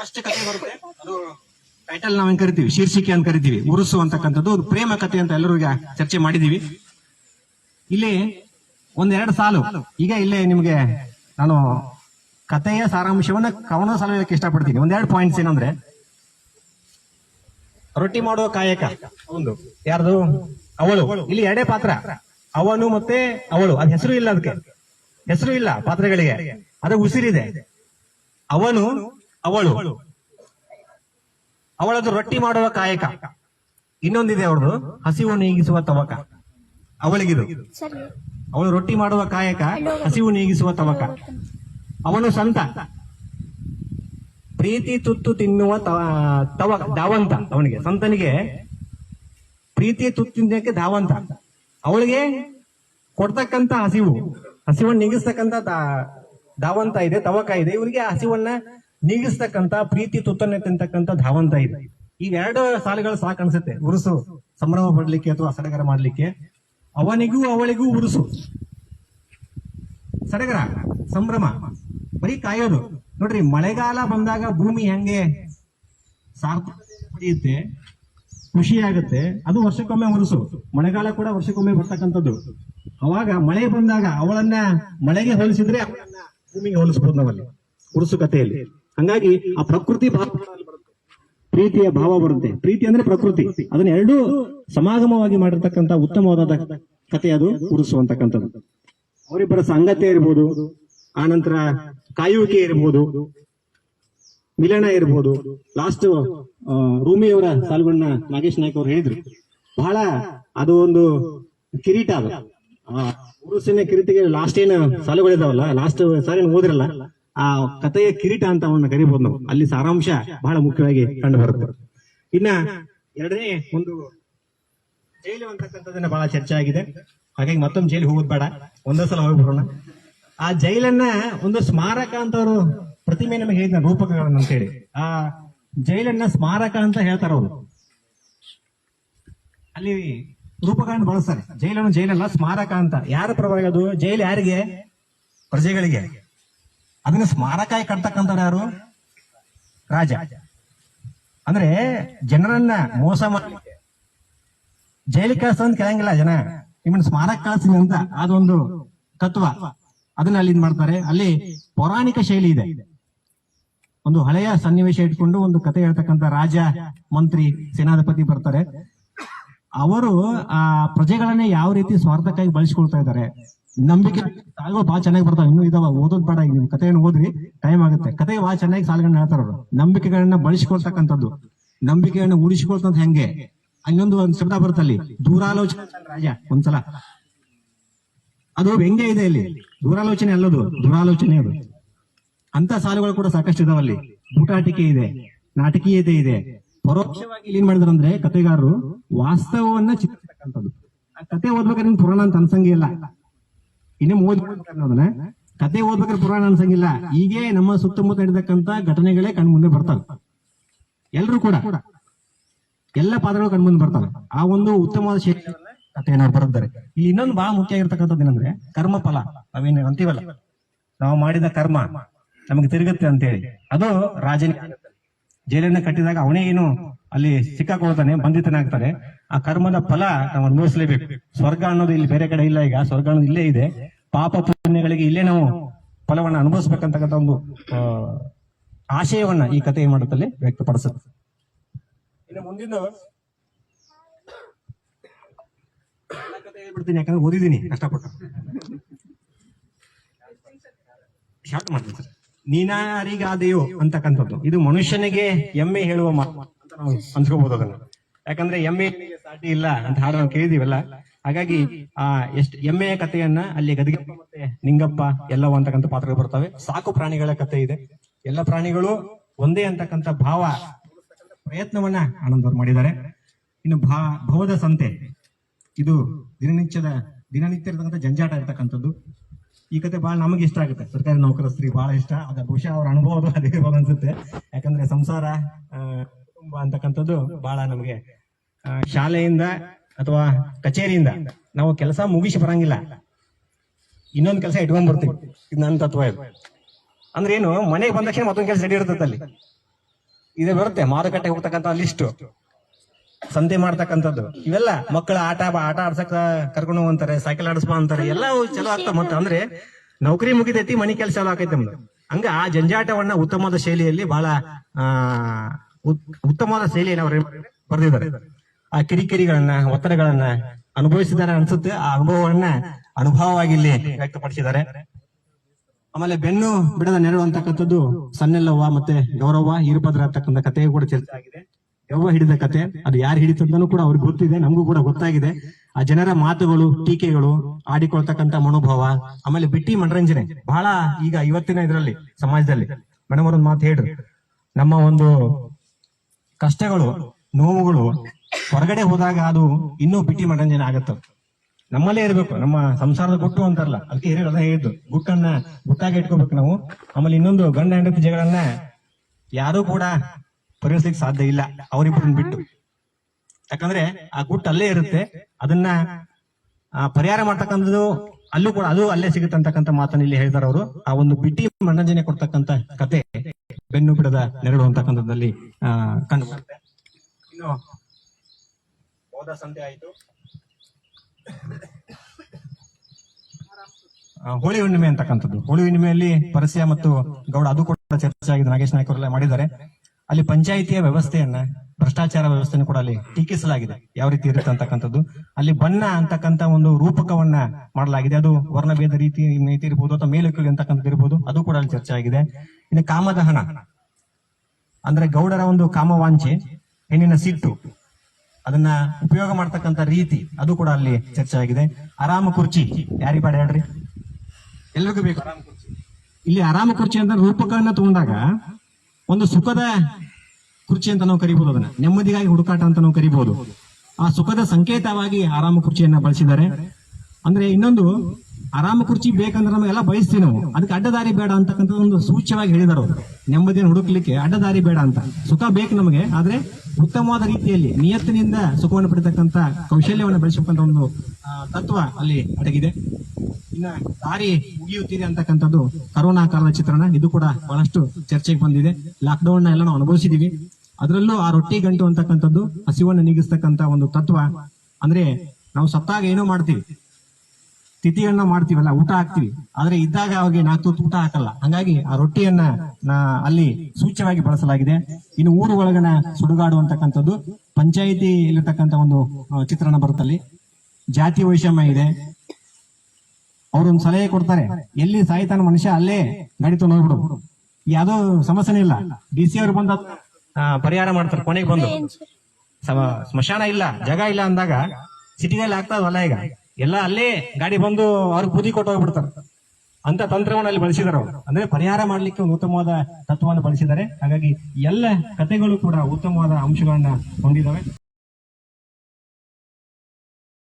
ಫಸ್ಟ್ ಕತೆ ಬರುತ್ತೆ. ಅದು ಟೈಟಲ್ ಕರಿತೀವಿ? ಶೀರ್ಷಿಕೆ ಅಂತ ಕರಿತೀವಿ. ಉರುಸು ಅಂತಕ್ಕಂಥದ್ದು. ಒಂದು ಪ್ರೇಮ ಕತೆ ಅಂತ ಎಲ್ಲರೂ ಚರ್ಚೆ ಮಾಡಿದೀವಿ. ಇಲ್ಲಿ ಒಂದೆರಡು ಸಾಲು. ಈಗ ಇಲ್ಲೇ ನಿಮ್ಗೆ ನಾನು ಕಥೆಯ ಸಾರಾಂಶವನ್ನ ಕವನ ಸಾಲ ಇಷ್ಟಪಡ್ತೀನಿ. ಒಂದೆರಡು ಪಾಯಿಂಟ್ಸ್ ಏನಂದ್ರೆ ರೊಟ್ಟಿ ಮಾಡುವ ಕಾಯಕ. ಒಂದು ಯಾರ್ದು? ಅವಳು. ಇಲ್ಲಿ ಎರಡೇ ಪಾತ್ರ. ಅವನು ಮತ್ತೆ ಅವಳು. ಅದ್ ಹೆಸರು ಇಲ್ಲ ಅದಕ್ಕೆ. ಹೆಸರು ಇಲ್ಲ ಪಾತ್ರಗಳಿಗೆ. ಅದು ಉಸಿರಿದೆ. ಅವನು ಅವಳು. ಅವಳದು ರೊಟ್ಟಿ ಮಾಡುವ ಕಾಯಕ. ಇನ್ನೊಂದಿದೆ ಅವಳದು ಹಸಿವು ನೀಗಿಸುವ ತವಕ. ಅವಳಿಗಿದು. ಅವಳು ರೊಟ್ಟಿ ಮಾಡುವ ಕಾಯಕ ಹಸಿವು ನೀಗಿಸುವ ತವಕ. ಅವನು ಸಂತ. ಪ್ರೀತಿ ತುತ್ತು ತಿನ್ನುವ ತವ, ದಾವಂತ. ಅವನಿಗೆ, ಸಂತನಿಗೆ ಪ್ರೀತಿ ತುತ್ತು ತಿನ್ನಕ್ಕೆ ಧಾವಂತ ಅವಳಿಗೆ ಕೊಡ್ತಕ್ಕಂತ ಹಸಿವು, ಹಸಿವನ್ನು ನೀಗಿಸ್ತಕ್ಕಂತ ದಾವಂತ ಇದೆ, ತವಕ ಇದೆ. ಇವರಿಗೆ ಹಸಿವನ್ನ ನೀಗಿಸ್ತಕ್ಕಂತ ಪ್ರೀತಿ ತುತ್ತನ್ನ ತಿಂತಕ್ಕಂತ ಧಾವಂತ ಇದೆ. ಇವೆರಡು ಸಾಲುಗಳು ಸಾಕು ಅನ್ಸುತ್ತೆ ಉರುಸು, ಸಂಭ್ರಮ ಪಡ್ಲಿಕ್ಕೆ ಅಥವಾ ಸಡಗರ ಮಾಡ್ಲಿಕ್ಕೆ. ಅವನಿಗೂ ಅವಳಿಗೂ ಉರುಸು. ಸಡಗರ, ಸಂಭ್ರಮ, ಬರೀ ಕಾಯೋದು. ನೋಡ್ರಿ, ಮಳೆಗಾಲ ಬಂದಾಗ ಭೂಮಿ ಹೆಂಗೆ? ಸಾರ್ಥಕತೆ ಪಡೆಯುತ್ತೆ. ಖುಷಿ ಆಗುತ್ತೆ. ಅದು ವರ್ಷಕ್ಕೊಮ್ಮೆ ಹೊರಸು. ಮಳೆಗಾಲ ಕೂಡ ವರ್ಷಕ್ಕೊಮ್ಮೆ ಬರ್ತಕ್ಕಂಥದ್ದು. ಅವಾಗ ಮಳೆ ಬಂದಾಗ ಅವಳನ್ನ ಮಳೆಗೆ ಹೋಲಿಸಿದ್ರೆ ಅವಳನ್ನ ಭೂಮಿಗೆ ಹೋಲಿಸಬಹುದು ನಾವಲ್ಲಿ ಹುರುಸು ಕಥೆಯಲ್ಲಿ. ಹಂಗಾಗಿ ಆ ಪ್ರಕೃತಿ ಭಾವ. ಪ್ರೀತಿಯ ಭಾವ ಬರುತ್ತೆ. ಪ್ರೀತಿ ಅಂದ್ರೆ ಪ್ರಕೃತಿ. ಅದನ್ನ ಎರಡೂ ಸಮಾಗಮವಾಗಿ ಮಾಡಿರ್ತಕ್ಕಂಥ ಉತ್ತಮವಾದ ಕಥೆ ಅದು ಉರುಸು ಅಂತಕ್ಕಂಥದ್ದು. ಅವರಿಬ್ಬರ ಸಂಗತಿ ಇರ್ಬೋದು ಆನಂತರ ಕಾಯುವಿಕೆ ಇರ್ಬೋದು, ಮಿಲನ ಇರ್ಬೋದು. ಲಾಸ್ಟ್ ರೂಮಿಯವರ ಸಾಲುಗಳನ್ನ ನಾಗೇಶ್ ನಾಯ್ಕ ಅವ್ರು ಹೇಳಿದ್ರು. ಬಹಳ ಅದು ಒಂದು ಕಿರೀಟ ಅದು. ಉರುಸಿನ ಕಿರೀಟಿಗೆ ಲಾಸ್ಟ್ ಏನು ಸಾಲುಗಳಿದಾವಲ್ಲ ಲಾಸ್ಟ್ ಸಾರಿ ಓದಿರಲ್ಲ, ಆ ಕಥೆಯ ಕಿರೀಟ ಅಂತ ಅವನ್ನ ಕರಿಬಹುದು ನಾವು. ಅಲ್ಲಿ ಸಾರಾಂಶ ಬಹಳ ಮುಖ್ಯವಾಗಿ ಕಂಡು ಬರುತ್ತೆ ಇನ್ನ ಎರಡನೇ ಒಂದು ಜೈಲು ಅಂತಕ್ಕಂಥದ್ದನ್ನ ಬಹಳ ಚರ್ಚೆ ಆಗಿದೆ. ಹಾಗಾಗಿ ಮತ್ತೊಂದು ಜೈಲು ಹೋಗೋದು ಬೇಡ. ಒಂದೇ ಸಲ ಹೋಗಿ ಬರೋಣ. ಆ ಜೈಲನ್ನ ಒಂದು ಸ್ಮಾರಕ ಅಂತ ಅವರು ಪ್ರತಿಮೆ ನಮಗೆ ಹೇಳಿದ ರೂಪಕಗಳನ್ನು ಅಂತೇಳಿ ಆ ಜೈಲನ್ನ ಸ್ಮಾರಕ ಅಂತ ಹೇಳ್ತಾರ ಅವರು. ಅಲ್ಲಿ ರೂಪಗಳನ್ನು ಬಳಸ್ತಾರೆ. ಜೈಲನ್ನು ಜೈಲಲ್ಲ, ಸ್ಮಾರಕ ಅಂತ. ಯಾರ ಪರವಾಗಿ ಅದು? ಜೈಲು ಯಾರಿಗೆ? ಪ್ರಜೆಗಳಿಗೆ. ಅದನ್ನ ಸ್ಮಾರಕ ಕಟ್ತಕ್ಕಂಥವ್ರು ಯಾರು? ರಾಜ. ಅಂದ್ರೆ ಜನರನ್ನ ಮೋಸ ಮಾಡಲಿಕ್ಕೆ ಜೈಲಿಗೆ ಕಳ್ಸ ಅಂತ ಕೇಳಂಗಿಲ್ಲ ಜನ. ನಿಮ್ಮನ್ನ ಸ್ಮಾರಕ ಕಳಿಸ್ತೀನಿ ಅಂತ. ಅದೊಂದು ತತ್ವ. ಅದನ್ನ ಅಲ್ಲಿ ಮಾಡ್ತಾರೆ? ಅಲ್ಲಿ ಪೌರಾಣಿಕ ಶೈಲಿ ಇದೆ. ಒಂದು ಹಳೆಯ ಸನ್ನಿವೇಶ ಇಟ್ಕೊಂಡು ಒಂದು ಕತೆ ಹೇಳ್ತಕ್ಕಂತ ರಾಜ ಮಂತ್ರಿ ಸೇನಾಧಿಪತಿ ಬರ್ತಾರೆ. ಅವರು ಆ ಪ್ರಜೆಗಳನ್ನ ಯಾವ ರೀತಿ ಸ್ವಾರ್ಥಕ್ಕಾಗಿ ಬಳಸ್ಕೊಳ್ತಾ ಇದ್ದಾರೆ? ನಂಬಿಕೆ ಸಾಲುಗಳು ಬಹಳ ಚೆನ್ನಾಗಿ ಬರ್ತಾವೆ. ಇನ್ನು ಇದಾವ, ಓದೋದ್ ಬೇಡ ಈಗ ನೀವು ಕಥೆಯನ್ನು ಓದ್ರಿ, ಟೈಮ್ ಆಗುತ್ತೆ. ಕತೆ ಬಹಳ ಚೆನ್ನಾಗಿ ಸಾಲ್ಗಳನ್ನ ಹೇಳ್ತಾರ ಅವರು. ನಂಬಿಕೆಗಳನ್ನ ಬಳಸ್ಕೊಳ್ತಕ್ಕಂಥದ್ದು. ನಂಬಿಕೆಗಳನ್ನ ಉಳಿಸ್ಕೊಳ್ತಂತ ಹೆಂಗೆ? ಇನ್ನೊಂದು ಒಂದು ಶಬ್ದ ಬರುತ್ತಲ್ಲಿ, ದೂರಾಲೋಚನೆ ರಾಜ ಒಂದ್ಸಲ. ಅದು ವ್ಯಂಗ್ಯ ಇದೆ ಇಲ್ಲಿ? ದೂರಾಲೋಚನೆ ಅಲ್ಲದು, ದುರಾಲೋಚನೆ ಅದು. ಅಂತ ಸಾಲುಗಳು ಕೂಡ ಸಾಕಷ್ಟು ಇದಾವಲ್ಲಿ ಬೂಟಾಟಿಕೆ ಇದೆ, ನಾಟಕೀಯತೆ ಇದೆ. ಪರೋಕ್ಷವಾಗಿ ಏನ್ ಮಾಡಿದ್ರು ಅಂದ್ರೆ ಕತೆಗಾರರು ವಾಸ್ತವವನ್ನ ಚಿತ್ರಿಸ್ತಕ್ಕಂಥದ್ದು. ಆ ಕತೆ ಓದ್ಬೇಕಾದ್ರೆ ಪುರಾಣ ಅಂತ ಅನ್ಸಂಗೇ ಇಲ್ಲ. ಇನ್ನೇ ಅನ್ನೋದನ್ನ ಕತೆ ಓದ್ಬೇಕಾದ್ರೆ ಪುರಾಣ ಅನ್ಸಂಗಿಲ್ಲ ಹೀಗೆ ನಮ್ಮ ಸುತ್ತಮುತ್ತ ನಡೆದಕ್ಕಂತ ಘಟನೆಗಳೇ ಕಣ್ ಮುಂದೆ ಬರ್ತವೆ. ಎಲ್ರು ಕೂಡ. ಎಲ್ಲ ಪಾತ್ರಗಳು ಕಣ್ ಮುಂದೆ ಬರ್ತವೆ. ಆ ಒಂದು ಉತ್ತಮವಾದ ಶೈಲಿಯನ್ನ ಕಥೆಯನ್ನ ಬರುತ್ತಾರೆ ಇಲ್ಲಿ ಇನ್ನೊಂದು ಬಹಳ ಮುಖ್ಯ ಆಗಿರ್ತಕ್ಕಂಥದ್ದು ಏನಂದ್ರೆ ಕರ್ಮ ಫಲ ನಾವೇನು ಅಂತೀವಲ್ಲ? ನಾವು ಮಾಡಿದ ಕರ್ಮ ನಮಗೆ ತಿರುಗುತ್ತೆ ಅಂತೇಳಿ. ಅದು ಆಗುತ್ತೆ. ಜೈಲನ್ನ ಕಟ್ಟಿದಾಗ ಅವನೇ ಏನು ಅಲ್ಲಿ ಸಿಕ್ಕಾಕೊಳ್ತಾನೆ ಬಂಧಿತನಾಗ್ತಾನೆ. ಆ ಕರ್ಮದ ಫಲ ನಾವು ಅನುಭವಿಸಲೇಬೇಕು. ಸ್ವರ್ಗ ಅನ್ನೋದು ಇಲ್ಲಿ ಬೇರೆ ಕಡೆ ಇಲ್ಲ ಈಗ. ಸ್ವರ್ಗ ಅನ್ನೋದು ಇಲ್ಲೇ ಇದೆ. ಪಾಪ ಪುಣ್ಯಗಳಿಗೆ ಇಲ್ಲೇ ನಾವು ಫಲವನ್ನ ಅನುಭವಿಸ್ಬೇಕಂತಕ್ಕಂಥ ಒಂದು ಆಶಯವನ್ನ ಈ ಕಥೆ ಮಾಡುತ್ತಲ್ಲಿ ವ್ಯಕ್ತಪಡಿಸುತ್ತೆ. ಇನ್ನು ಮುಂದಿನ ಹೇಳ್ಬಿಡ್ತೀನಿ, ಯಾಕಂದ್ರೆ ಓದಿದ್ದೀನಿ, ಕಷ್ಟಪಟ್ಟು. ಶಾರ್ಟ್ ಮಾಡ್ತೀನಿ ಸರ್. ನೀನಾರಿಗಾದೆಯೋ ಅಂತಕ್ಕಂಥದ್ದು. ಇದು ಮನುಷ್ಯನಿಗೆ ಎಮ್ಮೆ ಹೇಳುವ ಮಾತು ಅಂತ ನಾವು ಅನ್ಸ್ಕೋಬಹುದು ಅದನ್ನ. ಯಾಕಂದ್ರೆ ಎಮ್ಮೆ ಸಾಟಿ ಇಲ್ಲ ಅಂತ ಹಾಡು ನಾವು ಕೇಳಿದೀವಲ್ಲ. ಹಾಗಾಗಿ, ಆ, ಎಷ್ಟು ಎಮ್ಮೆಯ ಕಥೆಯನ್ನ ಅಲ್ಲಿ ಗದಗಿ ಮತ್ತೆ ನಿಂಗಪ್ಪ ಎಲ್ಲವ ಅಂತಕ್ಕಂಥ ಪಾತ್ರಗಳು ಬರ್ತವೆ. ಸಾಕು ಪ್ರಾಣಿಗಳ ಕಥೆ ಇದೆ. ಎಲ್ಲ ಪ್ರಾಣಿಗಳು ಒಂದೇ ಅಂತಕ್ಕಂಥ ಭಾವ, ಪ್ರಯತ್ನವನ್ನ ಆನಂದವ್ರು ಮಾಡಿದ್ದಾರೆ. ಇನ್ನು ಭಾ, ಭವದ ಸಂತೆ. ಇದು ದಿನನಿತ್ಯದ ದಿನನಿತ್ಯ ಇರತಕ್ಕಂಥ ಜಂಜಾಟ ಇರ್ತಕ್ಕಂಥದ್ದು. ಈ ಕತೆ ಬಹಳ ನಮಗೆ ಇಷ್ಟ ಆಗುತ್ತೆ. ಸರ್ಕಾರಿ ನೌಕರಸ್ತ್ರೀ ಬಹಳ ಇಷ್ಟ. ಅದ ಬಹುಶಃ ಅವ್ರ ಅನುಭವ ಅದೇ ಅನ್ಸುತ್ತೆ. ಯಾಕಂದ್ರೆ ಸಂಸಾರ ಕುಟುಂಬ ಅಂತಕ್ಕಂಥದ್ದು ಬಹಳ ನಮಗೆ ಶಾಲೆಯಿಂದ ಅಥವಾ ಕಚೇರಿಯಿಂದ ನಾವು ಕೆಲಸ ಮುಗಿಸಿ ಬರಂಗಿಲ್ಲ. ಇನ್ನೊಂದು ಕೆಲಸ ಇಟ್ಕೊಂಡ್ ಬರ್ತೀವಿ. ಇದು ನನ್ನ ತತ್ವ ಇದು. ಅಂದ್ರೆ ಏನು, ಮನೆಗೆ ಬಂದ ತಕ್ಷಣ ಮತ್ತೊಂದು ಕೆಲಸ ರೆಡಿ ಇರ್ತದೆ ಅಲ್ಲಿ. ಇದು ಬರುತ್ತೆ, ಮಾರುಕಟ್ಟೆಗೆ ಹೋಗ್ತಕ್ಕಂಥ ಲಿಸ್ಟ್ ಸಂತೆ ಮಾಡ್ತಕ್ಕಂಥದ್ದು. ಇವೆಲ್ಲ ಮಕ್ಕಳ ಆಟ ಆಟ ಆಡ್ಸಕ್ ಕರ್ಕೊಂಡು ಹೋಗ್ತಾರೆ ಸೈಕಲ್ ಆಡಿಸ್ಬಾ ಅಂತಾರೆ. ಎಲ್ಲ ಚಲೋ ಆಗ್ತಾವ ಮತ್ತೆ ಅಂದ್ರೆ ನೌಕರಿ ಮುಗಿದೈತಿ ಮನಿ ಕೆಲಸ ಚಾಲೂ ಆಕೈತಿ ನಮ್ದು. ಹಂಗ ಆ ಜಂಜಾಟವನ್ನ ಉತ್ತಮವಾದ ಶೈಲಿಯಲ್ಲಿ ಬಹಳ ಆ, ಉತ್- ಉತ್ತಮವಾದ ಶೈಲಿಯಲ್ಲಿ ಅವ್ರ ಬರೆದಿದ್ದಾರೆ. ಆ ಕಿರಿಕಿರಿಗಳನ್ನ, ಒತ್ತಡಗಳನ್ನ ಅನುಭವಿಸಿದ್ದಾರೆ ಅನ್ಸುತ್ತೆ. ಆ ಅನುಭವವನ್ನ ಅನುಭವವಾಗಿ ಇಲ್ಲಿ ವ್ಯಕ್ತಪಡಿಸಿದ್ದಾರೆ. ಆಮೇಲೆ ಬೆನ್ನು ಬಿಡದ ನೆರಳು ಅಂತಕ್ಕಂಥದ್ದು ಸನ್ನೆಲ್ಲವ್ವ ಮತ್ತೆ ಗೌರವ ಇರುಪದ್ರ ಅಂತಕ್ಕಂಥ ಕಥೆಯು ಕೂಡ ಚರ್ಚೆ ಆಗಿದೆ ಯವ್ವ ಹಿಡಿದ ಕತೆ. ಅದು ಯಾರು ಹಿಡಿತಂತನೂ ಕೂಡ ಅವ್ರಿಗೆ ಗೊತ್ತಿದೆ, ನಮಗೂ ಕೂಡ ಗೊತ್ತಾಗಿದೆ. ಆ ಜನರ ಮಾತುಗಳು, ಟೀಕೆಗಳು ಆಡಿಕೊಳ್ತಕ್ಕಂತ ಮನೋಭಾವ, ಆಮೇಲೆ ಬಿಟ್ಟಿ ಮನರಂಜನೆ, ಬಹಳ ಈಗ ಇವತ್ತಿನ ಇದರಲ್ಲಿ, ಸಮಾಜದಲ್ಲಿ. ಮೇಡಮ್ ಅವ್ರೊಂದು ಮಾತು ಹೇಳ್ರಿ. ನಮ್ಮ ಒಂದು ಕಷ್ಟಗಳು, ನೋವುಗಳು ಹೊರಗಡೆ ಹೋದಾಗ ಅದು ಇನ್ನೂ ಬಿಟ್ಟಿ ಮನರಂಜನೆ ಆಗತ್ತ. ನಮ್ಮಲ್ಲೇ ಇರ್ಬೇಕು, ನಮ್ಮ ಸಂಸಾರದ ಗುಟ್ಟು ಅಂತಾರಲ್ಲ, ಅದಕ್ಕೆ ಹಿರಿಯರೆಲ್ಲ ಹೇಳಿದ್ದು, ಗುಟ್ಟನ್ನ ಗುಟ್ಟಾಗಿ ಇಟ್ಕೋಬೇಕು ನಾವು. ಆಮೇಲೆ ಇನ್ನೊಂದು ಗಂಡ ಹೆಂಡತಿ ಜಗಳನ್ನ ಯಾರು ಕೂಡ ಪರಿಹರಿಸ್ಲಿಕ್ಕೆ ಸಾಧ್ಯ ಇಲ್ಲ. ಅವರಿಬ್ಬರನ್ನ ಬಿಟ್ಟು. ಯಾಕಂದ್ರೆ ಆ ಗುಟ್ಟು ಅಲ್ಲೇ ಇರುತ್ತೆ. ಅದನ್ನ ಆ, ಪರಿಹಾರ ಮಾಡ್ತಕ್ಕಂಥದ್ದು ಅಲ್ಲೂ ಕೂಡ ಅದು ಅಲ್ಲೇ ಸಿಗುತ್ತೆ ಅಂತಕ್ಕಂಥ ಮಾತನ್ನ ಇಲ್ಲಿ ಹೇಳ್ತಾರೆ ಅವರು. ಆ ಒಂದು ಬಿಟ್ಟಿ ಮನರಂಜನೆ ಕೊಡ್ತಕ್ಕಂಥ ಕತೆ ಬೆನ್ನು ಬಿಡದ ನೆರಳು ಅಂತಕ್ಕಂಥದ್ದಲ್ಲಿ ಆ, ಕಂಡು ಬರುತ್ತೆ. ಇನ್ನು ಹೋದ ಸಂತೆ ಆಯ್ತು. ಹೋಳಿ ಹುಣ್ಣಿಮೆ ಅಂತಕ್ಕಂಥದ್ದು. ಹೋಳಿ ಹುಣ್ಣಿಮೆಯಲ್ಲಿ ಪರಸ್ಯ ಮತ್ತು ಗೌಡ ಅದು ಕೂಡ ಚರ್ಚೆ ಆಗಿದೆ ನಾಗೇಶ್ ನಾಯ್ಕ ಅವರೆಲ್ಲ ಮಾಡಿದ್ದಾರೆ. ಅಲ್ಲಿ ಪಂಚಾಯಿತಿಯ ವ್ಯವಸ್ಥೆಯನ್ನ, ಭ್ರಷ್ಟಾಚಾರ ವ್ಯವಸ್ಥೆಯನ್ನು ಕೂಡ ಅಲ್ಲಿ ಟೀಕಿಸಲಾಗಿದೆ. ಯಾವ ರೀತಿ ಇರುತ್ತೆ ಅಂತಕ್ಕಂಥದ್ದು? ಅಲ್ಲಿ ಬಣ್ಣ ಅಂತಕ್ಕಂಥ ಒಂದು ರೂಪಕವನ್ನ ಮಾಡಲಾಗಿದೆ. ಅದು ವರ್ಣಭೇದ ರೀತಿ ನೀತಿ ಇರ್ಬೋದು ಅಥವಾ ಮೇಲುಕಿ ಅಂತಕ್ಕಂಥದ್ದು ಇರ್ಬೋದು, ಅದು ಕೂಡ ಅಲ್ಲಿ ಚರ್ಚೆ ಆಗಿದೆ. ಇನ್ನು ಕಾಮದಹನ, ಅಂದ್ರೆ ಗೌಡರ ಒಂದು ಕಾಮವಾಂಚೆ ಹೆಣ್ಣಿನ ಸಿಟ್ಟು, ಅದನ್ನ ಉಪಯೋಗ ಮಾಡ್ತಕ್ಕಂಥ ರೀತಿ, ಅದು ಕೂಡ ಅಲ್ಲಿ ಚರ್ಚೆ ಆಗಿದೆ. ಆರಾಮ ಕುರ್ಚಿ ಯಾರಿ ಬೇಡ ಹೇಳ್ರಿ? ಎಲ್ರಿಗೂ ಬೇಕು. ಇಲ್ಲಿ ಆರಾಮ ಕುರ್ಚಿ ಅಂತ ರೂಪಕವನ್ನ ತಗೊಂಡಾಗ ಒಂದು ಸುಖದ ಕುರ್ಚಿ ಅಂತ ನಾವು ಕರಿಬಹುದು ಅದನ್ನ. ನೆಮ್ಮದಿಗಾಗಿ ಹುಡುಕಾಟ ಅಂತ ನಾವು ಕರಿಬಹುದು ಆ ಸುಖದ ಸಂಕೇತವಾಗಿ ಆರಾಮ ಕುರ್ಚಿಯನ್ನ ಬಳಸಿದ್ದಾರೆ. ಅಂದ್ರೆ ಇನ್ನೊಂದು, ಆರಾಮ ಕುರ್ಚಿ ಬೇಕಂದ್ರೆ ನಮಗೆಲ್ಲ ಬಯಸ್ತೀವಿ ನಾವು. ಅದಕ್ಕೆ ಅಡ್ಡದಾರಿ ಬೇಡ ಅಂತಕ್ಕಂಥ ಒಂದು ಸೂಚ್ಯವಾಗಿ ಹೇಳಿದಾರೆ ನೆಮ್ಮದಿಯನ್ನು ಹುಡುಕ್ಲಿಕ್ಕೆ ಅಡ್ಡದಾರಿ ಬೇಡ ಅಂತ. ಸುಖ ಬೇಕು ನಮಗೆ, ಆದ್ರೆ ಉತ್ತಮವಾದ ರೀತಿಯಲ್ಲಿ ನಿಯತ್ತಿನಿಂದ ಸುಖವನ್ನು ಪಡೆತಕ್ಕಂತ ಕೌಶಲ್ಯವನ್ನು ಬೆಳೆಸಬೇಕಂತ ಒಂದು ತತ್ವ ಅಲ್ಲಿ ಅಡಗಿದೆ. ಇನ್ನ ದಾರಿ ಮುಗಿಯುತ್ತಿದೆ ಅಂತಕ್ಕಂಥದ್ದು ಕರೋನಾ ಕಾಲದ ಚಿತ್ರಣ. ಇದು ಕೂಡ ಬಹಳಷ್ಟು ಚರ್ಚೆಗೆ ಬಂದಿದೆ. ಲಾಕ್ಡೌನ್ನ ಎಲ್ಲ ನಾವು ಅನುಭವಿಸಿದೀವಿ. ಅದರಲ್ಲೂ ಆ ರೊಟ್ಟಿ ಗಂಟು ಅಂತಕ್ಕಂಥದ್ದು ಹಸಿವನ್ನು ನೀಗಿಸ್ತಕ್ಕಂತ ಒಂದು ತತ್ವ. ಅಂದ್ರೆ ನಾವು ಸತ್ತಾಗ ಏನೋ ಮಾಡ್ತೀವಿ. ತಿಥಿಯನ್ನ ಮಾಡ್ತೀವಲ್ಲ, ಊಟ ಹಾಕ್ತಿವಿ. ಆದ್ರೆ ಇದ್ದಾಗ ಅವ್ರಿಗೆ ನಾಲ್ಕು ತುತ್ತು ಊಟ ಹಾಕಲ್ಲ. ಹಂಗಾಗಿ ಆ ರೊಟ್ಟಿಯನ್ನ ಅಲ್ಲಿ ಸೂಚ್ಯವಾಗಿ ಬಳಸಲಾಗಿದೆ. ಇನ್ನು ಊರು ಒಳಗನ ಸುಡುಗಾಡುವಂತಕ್ಕಂಥದ್ದು ಪಂಚಾಯಿತಿ ಇಲ್ಲಿರ್ತಕ್ಕಂಥ ಒಂದು ಚಿತ್ರಣ ಬರುತ್ತಲ್ಲಿ. ಜಾತಿ ವೈಷಮ್ಯ ಇದೆ. ಅವ್ರೊಂದು ಸಲಹೆ ಕೊಡ್ತಾರೆ. ಎಲ್ಲಿ ಸಾಯ್ತಾನ ಮನುಷ್ಯ ಅಲ್ಲೇ ಗಾಡಿ ನೋಡ್ಬಿಡು. ಯಾವ್ದೋ ಸಮಸ್ಯೆನೇ ಇಲ್ಲ. ಡಿ ಸಿ ಅವ್ರು ಬಂದ ಪರಿಹಾರ ಮಾಡ್ತಾರೆ, ಕೊನೆಗೆ ಬಂದು. ಸಮ- ಸ್ಮಶಾನ ಇಲ್ಲ, ಜಾಗ ಇಲ್ಲ ಅಂದಾಗ ಸಿಟಿಯಲ್ಲಿ ಆಗ್ತಾ ಇದಲ್ಲ ಈಗ? ಎಲ್ಲ ಅಲ್ಲೇ ಗಾಡಿ ಬಂದು ಅವ್ರಿಗೆ ಬುದ್ಧಿ ಕೊಟ್ಟು ಹೋಗ್ಬಿಡ್ತಾರೆ. ಅಂತ ತಂತ್ರವನ್ನು ಅಲ್ಲಿ ಬಳಸಿದಾರೆ ಅವರು. ಅಂದ್ರೆ ಪರಿಹಾರ ಮಾಡಲಿಕ್ಕೆ ಒಂದು ಉತ್ತಮವಾದ ತತ್ವವನ್ನು ಬಳಸಿದ್ದಾರೆ. ಹಾಗಾಗಿ ಎಲ್ಲ ಕಥೆಗಳು ಕೂಡ ಉತ್ತಮವಾದ ಅಂಶಗಳನ್ನ ಹೊಂದಿದಾವೆ.